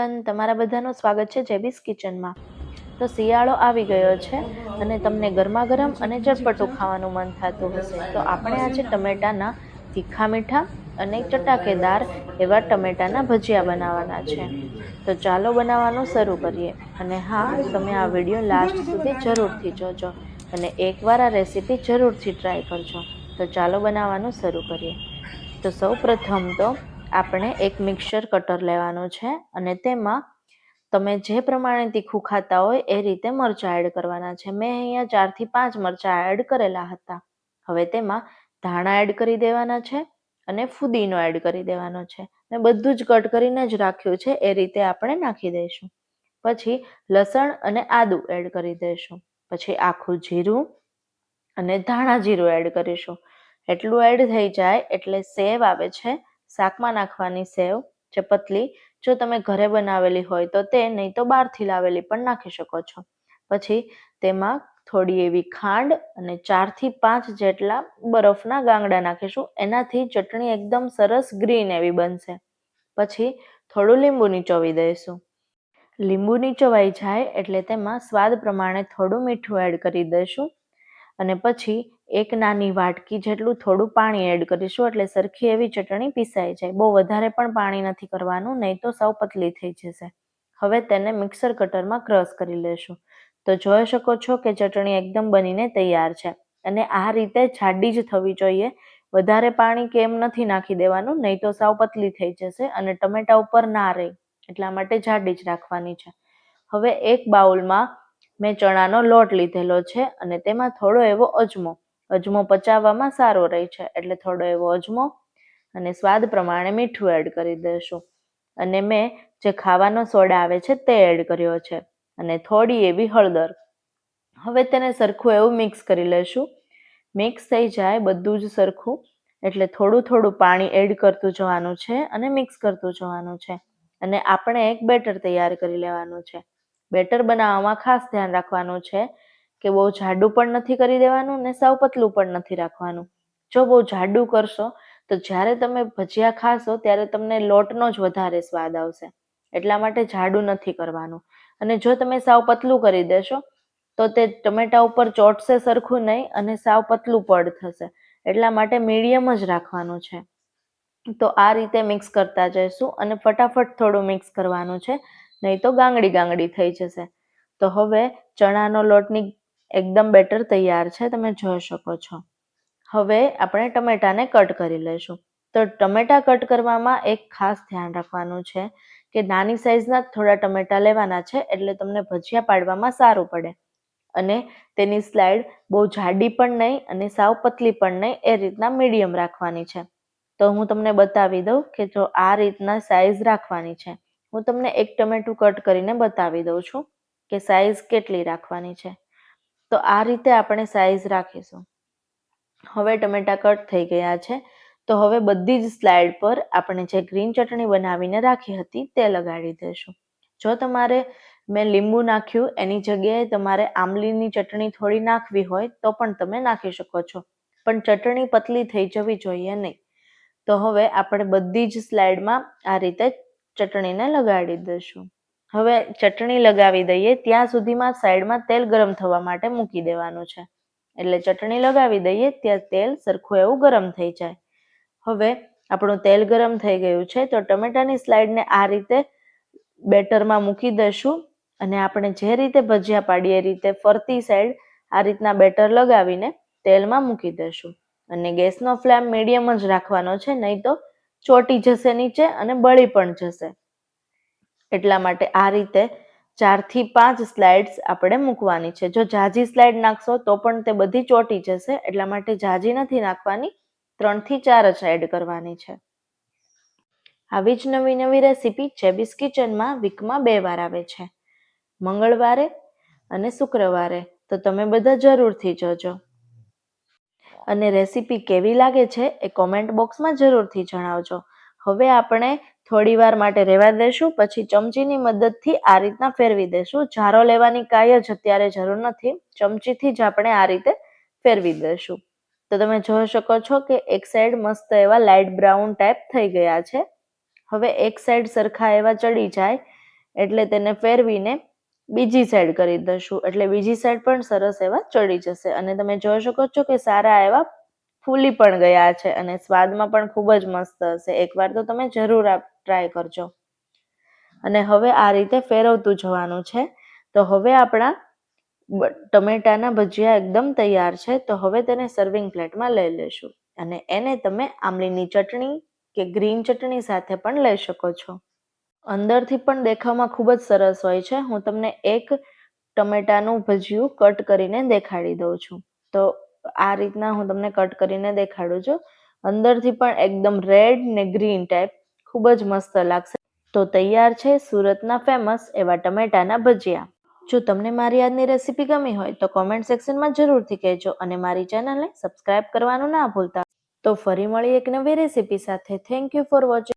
Everyone તમારા બધાનું સ્વાગત છે જેબીસ કિચનમાં. તો શિયાળો આવી ગયો છે અને તમને ગરમા ગરમ અને ચટપટું ખાવાનું મન થતું હશે. તો આપણે આજે ટમેટાના તીખા મીઠા અને ચટાકેદાર એવા ટમેટાના ભજીયા બનાવવાના છે. તો ચાલો બનાવવાનું શરૂ કરીએ. અને હા, તમે આ વીડિયો લાસ્ટ સુધી જરૂરથી જોજો અને એકવાર આ રેસીપી જરૂરથી ટ્રાય કરજો. તો ચાલો બનાવવાનું શરૂ કરીએ. તો સૌ પ્રથમ તો આપણે એક મિક્સર કટર લેવાનું છે અને તેમાં તમે જે પ્રમાણે તીખું ખાતા હોય એ રીતે મરચાં એડ કરવાના છે. મેં અહીંયા ચારથી પાંચ મરચાં એડ કરેલા હતા. હવે તેમાં ધાણા એડ કરી દેવાના છે અને ફુદીનો એડ કરી દેવાનો છે. મેં બધું જ કટ કરીને જ રાખ્યું છે, એ રીતે આપણે નાખી દઈશું. પછી લસણ અને આદું એડ કરી દઈશું. પછી આખું જીરું અને ધાણા જીરું એડ કરીશું. એટલું એડ થઈ જાય એટલે સેવ આવે છે શાકમાં નાખવાની સેવ જે પતલી જો તમે ઘરે બનાવેલી હોય તો તે, નહીં તો બહારથી લાવેલી પણ નાખી શકો છો. પછી તેમાં થોડી એવી ખાંડ અને ચારથી પાંચ જેટલા બરફના ગાંગડા નાખીશું. એનાથી ચટણી એકદમ સરસ ગ્રીન એવી બનશે. પછી થોડું લીંબુ નીચોવી દઈશું. લીંબુ નીચોવાઈ જાય એટલે તેમાં સ્વાદ પ્રમાણે થોડું મીઠું એડ કરી દઈશું. અને પછી એક નાની વાટકી જેટલું થોડું પાણી એડ કરીશું એટલે સરખી એવી ચટણી પીસાઈ જાય. બહુ વધારે પણ પાણી નથી કરવાનું, નહીં તો સાવ પતલી થઈ જશે. હવે તેને મિક્સર કટરમાં ક્રશ કરી લેશું. તો જોઈ શકો છો કે ચટણી એકદમ બનીને તૈયાર છે. અને આ રીતે જાડી જ થવી જોઈએ. વધારે પાણી કેમ નથી નાખી દેવાનું, નહીં તો સાવ પતલી થઈ જશે અને ટમેટા ઉપર ના રહે. એટલા માટે જાડી જ રાખવાની છે. હવે એક બાઉલમાં મેં ચણાનો લોટ લીધેલો છે અને તેમાં થોડો એવો અજમો. અજમો પચાવવામાં સારો રહે છે. એટલે થોડો એવો અજમો અને સ્વાદ પ્રમાણે મીઠું એડ કરી દઈશું અને મેં જે ખાવાનો સોડા આવે છે તે એડ કર્યો છે. અને થોડી એવી હળદર. હવે તેને સરખું એવું મિક્સ કરી લઈશું મિક્સ થઈ જાય બધું જ સરખું. એટલે થોડું થોડું પાણી એડ કરતું જવાનું છે અને મિક્સ કરતું જવાનું છે. અને આપણે એક બેટર તૈયાર કરી લેવાનું છે. બેટર બનાવવામાં ખાસ ધ્યાન રાખવાનું છે. કે બહુ જાડું પણ નથી કરી દેવાનું ને સાવ પતલું પણ નથી રાખવાનું. જો બહુ જાડું કરશો, તો જ્યારે તમે ભજીયા ખાશો, ત્યારે તમને લોટનો જ વધારે સ્વાદ આવશે. એટલા માટે જાડું નથી કરવાનું. અને જો તમે સાવ પતલું કરી દેશો, તો તે ટમેટા ઉપર ચોટશે સરખું નહીં અને સાવ પતલું પડ થશે. એટલા માટે મીડિયમ જ રાખવાનું છે. તો આ રીતે મિક્સ કરતા જઈશું અને ફટાફટ થોડું મિક્સ કરવાનું છે, નહીં તો ગાંગડી ગાંગડી થઈ જશે. તો હવે ચણાનો લોટની એકદમ બેટર તૈયાર છે, તમે જોઈ શકો છો. હવે આપણે ટમેટાને કટ કરી લઈશું. તો ટમેટા કટ કરવામાં એક ખાસ ધ્યાન રાખવાનું છે કે નાની સાઇઝના થોડા ટમેટા લેવાના છે, એટલે તમને ભજીયા પાડવામાં સારું પડે. અને તેની સ્લાઇડ બહુ જાડી પણ નહીં અને સાવ પતલી પણ નહીં, એ રીતના મીડિયમ રાખવાની છે. તો હું તમને બતાવી દઉં કે જો આ રીતના સાઇઝ રાખવાની છે. હું તમને એક ટમેટું કટ કરીને બતાવી દઉં છું કે સાઈઝ કેટલી રાખવાની છે. તો આ રીતે આપણે સાઈઝ રાખીશું. હવે ટમેટા કટ થઈ ગયા છે. તો હવે બધી જ સ્લાઇડ પર આપણે જે ગ્રીન ચટણી બનાવીને રાખી હતી તે લગાડી દઈશું જો તમારે મેં લીંબુ નાખ્યું, એની જગ્યાએ તમારે આમલીની ચટણી થોડી નાખવી હોય તો પણ તમે નાખી શકો છો. પણ ચટણી પતલી થઈ જવી જોઈએ નહીં. તો હવે આપણે બધી જ સ્લાઇડમાં આ રીતે ચટણીને લગાડી દઈશું હવે ચટણી લગાવી દઈએ, ત્યાં સુધીમાં સાઈડમાં તેલ ગરમ થવા માટે મૂકી દેવાનું છે. એટલે ચટણી લગાવી દઈએ, ત્યાં તેલ સરખું એવું ગરમ થઈ જાય. હવે આપણું તેલ ગરમ થઈ ગયું છે, તો ટમેટાની સ્લાઇડને આ રીતે બેટરમાં મૂકી દઈશું. અને આપણે જે રીતે ભજીયા પાડીએ એ રીતે ફરતી સાઈડ આ રીતના બેટર લગાવીને તેલમાં મૂકી દઈશું. અને ગેસનો ફ્લેમ મીડિયમ જ રાખવાનો છે, નહીં તો ચોટી જશે નીચે અને બળી પણ જશે. એટલા માટે આ રીતે ચારથી પાંચ સ્લાઇડ્સ આપણે મૂકવાની છે. જો જાજી સ્લાઇડ નાખશો તો પણ તે બધી ચોટી જશે, એટલા માટે જાજી નથી નાખવાની, ત્રણથી ચાર જ એડ કરવાની છે. આવી જ નવી નવી રેસીપી ચેબીસ કિચનમાં વીકમાં બે વાર આવે છે. મંગળવારે અને શુક્રવારે. તો તમે બધા જરૂરથી જોજો. અને રેસીપી કેવી લાગે છે એ કોમેન્ટ બોક્સમાં જરૂરથી જણાવજો. હવે આપણે થોડી વાર માટે રહેવા દેશું, પછી ચમચીની મદદથી આ રીતના ફેરવી દેશું. જારો લેવાની કાંઈ જ અત્યારે જરૂર નથી. ચમચીથી જ આપણે આ રીતે ફેરવી દેશું. તો તમે જોઈ શકો છો કે એક સાઈડ મસ્ત એવા લાઇટ બ્રાઉન ટાઈપ થઈ ગયા છે. હવે એક સાઈડ સરખા એવા ચડી જાય, એટલે તેને ફેરવીને બીજી સાઈડ કરી દઈશું એટલે બીજી સાઈડ પણ સરસ એવા ચડી જશે. અને તમે જોઈ શકો છો કે સારા એવા ફૂલી પણ ગયા છે અને સ્વાદમાં પણ ખૂબ જ મસ્ત હશે. એકવાર તો તમે જરૂર ટ્રાય કરજો. અને હવે આ રીતે ફેરવતું જવાનું છે. તો હવે આપણા ટમેટાના ભજીયા એકદમ તૈયાર છે. તો હવે તેને સર્વિંગ પ્લેટમાં લઈ લેશું. અને એને તમે આમલીની ચટણી કે ગ્રીન ચટણી સાથે પણ લઈ શકો છો. અંદરથી પણ દેખાવમાં ખૂબ જ સરસ હોય છે. હું તમને એક ટમેટાનું ભજીયું કટ કરીને દેખાડી દઉં છું. તો આ રીતના હું તમને કટ કરીને દેખાડું છું. અંદરથી પણ એકદમ રેડ ને ગ્રીન ટાઈપ ખૂબ જ મસ્ત લાગશે. તો તૈયાર છે સુરતના ફેમસ એવા ટમેટાના ભજીયા. જો તમને મારી આજની રેસીપી ગમી હોય તો કોમેન્ટ સેક્શનમાં જરૂરથી કહેજો અને મારી ચેનલને સબસ્ક્રાઇબ કરવાનું ના ભૂલતા. તો ફરી મળી એક નવી રેસીપી સાથે. Thank you for watching